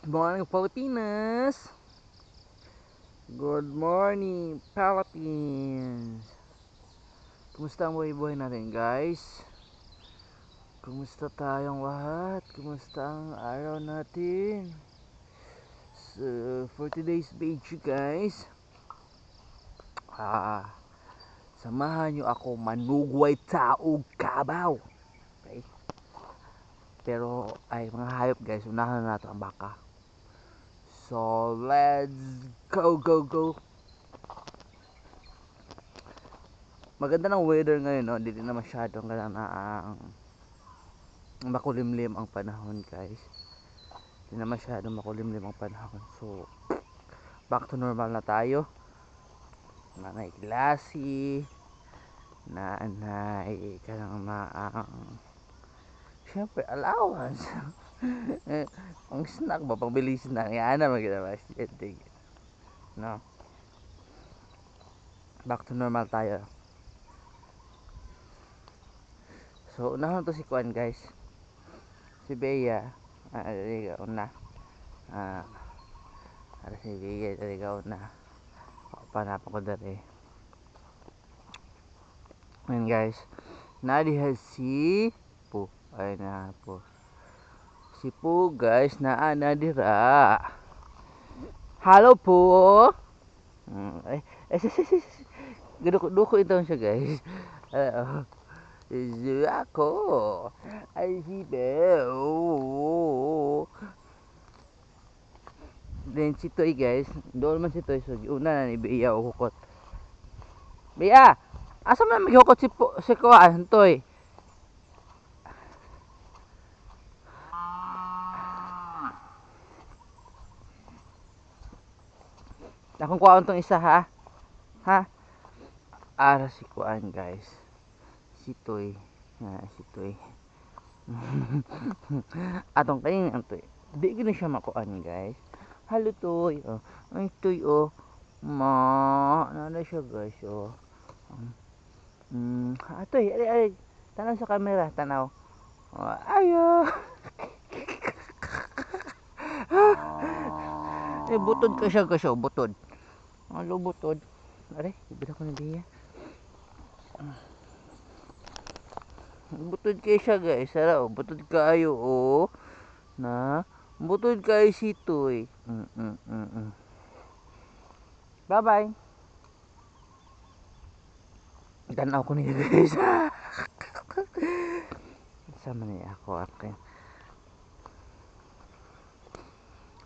Good morning, Pilipinas! Good morning, Philippines! Kumusta ang buhay-buhay natin, guys? Kumusta tayong lahat? Kumusta ang araw natin? So, for today's video, guys, ah, samahan nyo ako manugway taog kabaw. Okay? Pero, ay, mga hayop, guys, unahan na natin ang baka. So, let's go, go, go. Maganda ng weather ngayon, no? Hindi na masyadong na ang makulimlim ang panahon, guys. Hindi na masyadong makulimlim ang panahon. So, back to normal na tayo. Nanay Klasi. Nanay, kanang na ang Siyempre, allowance. ang snack ba, pangbilis na. Yan na magkita No? Back to normal tayo. So, unahan to si Kwan, guys. Si Bea. Ah, dali ka, una. Ah, para si Bea, dali ka, una. Panapan ko dali. Ayan, guys. Nadiha si po. Ay na po. Si po, guys, na nadira. Hello po. Hmm, ay, ay. Duko, duko ito siya, guys. Uh, ako. Ay, si Beo. Then si Toy, guys. Doon man si Toy. So, una na ni Bea o hukot. Bea! Asa man maghukot si, po, si Kuan, Toy? Akong kuhaan tong isa ha. Ha? Ara si kuan guys. Si Toy. Ha, si Toy. Atong kayo ang Toy. Di gina siya makuan guys. Halo Toy. Oh. Ay Toy oh. Ma, nana siya guys oh. Mm, ah, Toy, ari ari. Tanaw sa camera, tanaw. Oh, ayo. eh butod ka siya guys oh, butod. Ang lubutod. Are, ibila ko na diya. Butod kayo siya guys. Ara, oh, butod kayo oh. Na, butod kayo si Toy. Mm, mm, mm, mm. Bye bye. Tanaw ko niya guys. Sama niya ako akin.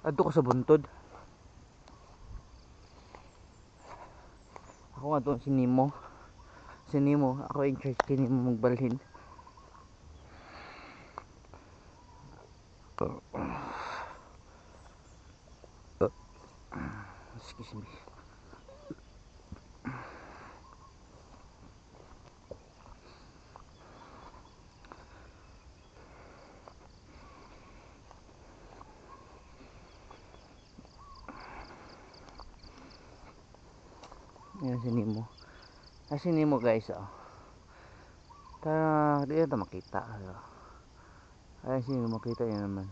Adto ko sa buntod. Ako nga si Nemo. Si Nemo, ako in charge kay Nemo magbalhin. Excuse me. Ayan si Nemo. Ayan si Nemo guys oh. Tara, di ito makita. Ano. Ayan si Nemo, makita niya naman.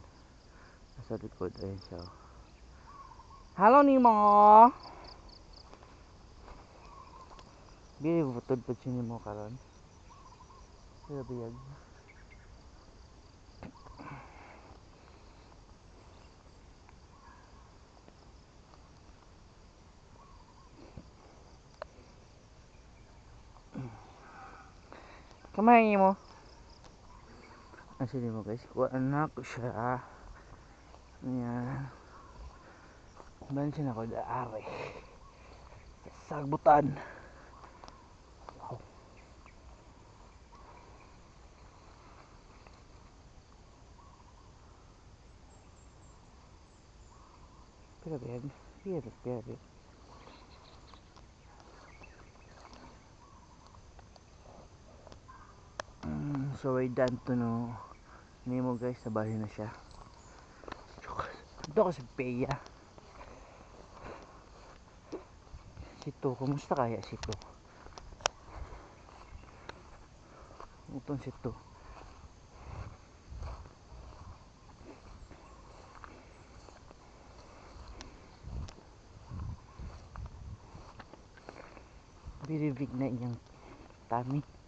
Nasa likod, ayan siya oh. Hello Nemo! Bili butod po si Nemo karon. Kaya biyag. Kamay mo. Sili mo guys. Kuha na siya. Ayan. Bansin ako daari. Sagbutan. Wow. Pira biyag. Pira biyag. Mm, so way done to no? Nimo guys sa na siya. Dito ko sa Peya. Sito, kumusta kaya Sito? Itong Sito Biribig na iyang tummy.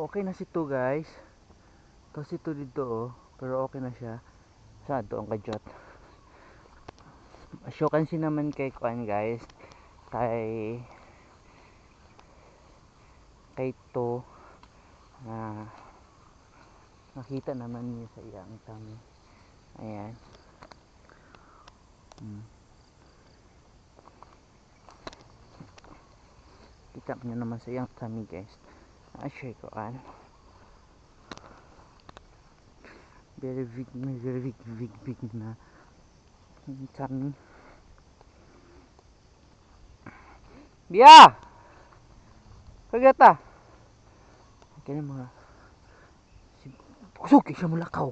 Okay na si to guys. To to dito oh. Pero okay na siya. Sa to ang kadyot. Asyokan si naman kay Kwan guys. Kay kay to na nakita naman niyo sa iyang tummy. Ayan. Hmm. Kita niyo naman sa iyang tummy guys. Asyoy ko an. Very big na, very big, big, big na. Tummy. Bia! Kagata! Kaya mga si Kusuki siya mulakaw.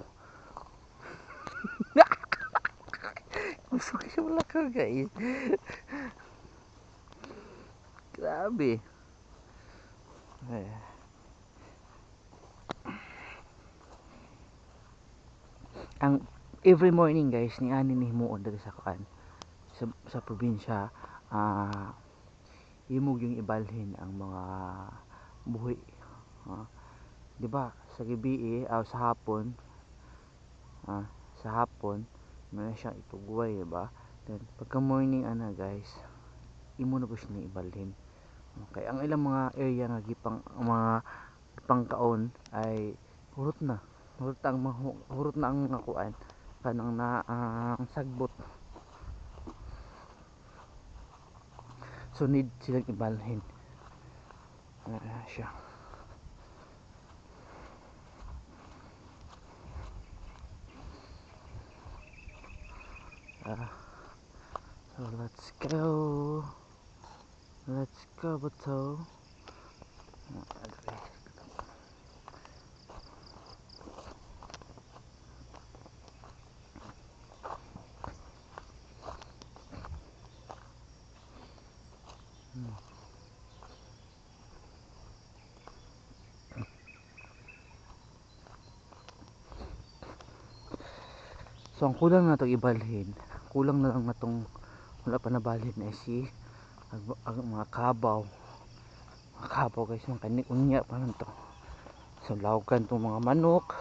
Kusuki siya mulakaw guys. Grabe. Eh. Ang every morning guys ni ani ni himuon diri sa kan sa, sa probinsya ah himog yung ibalhin ang mga buhi. Ah, di ba? Sa gabi ah, sa hapon ah, sa hapon meron siyang itugway di ba? Then pagka morning ana guys imo na po siya na ibalhin. Okay ang ilang mga area nga gipang ang mga gipang kaon ay hurot na hurot ang na ang nakuan kanang na ang sagbot so need silang ibalhin ah siya Ah, so let's go. Let's go, Bato. So ang kulang na itong ibalhin, kulang na lang na itong wala pa nabalhin ay si ang, ang mga kabaw. Mga kabaw guys, mga kanik unya pa lang to. So lawgan itong mga manok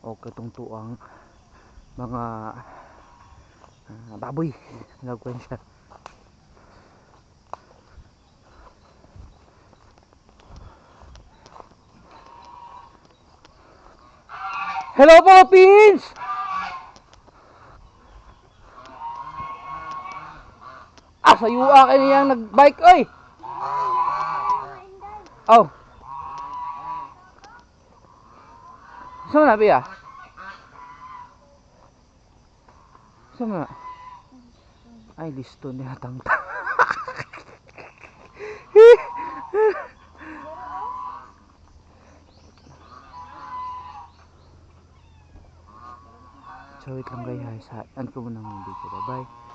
o katong tuang mga ah, baboy. Lawgan siya. Hello Philippines! Ah, sa yuwa ka niyang nag-bike, oy! Oh. Saan na, Bia? Saan na? Ay, listo niya tangtang. so, wait lang guys. Ano ko muna ng video. Bye-bye.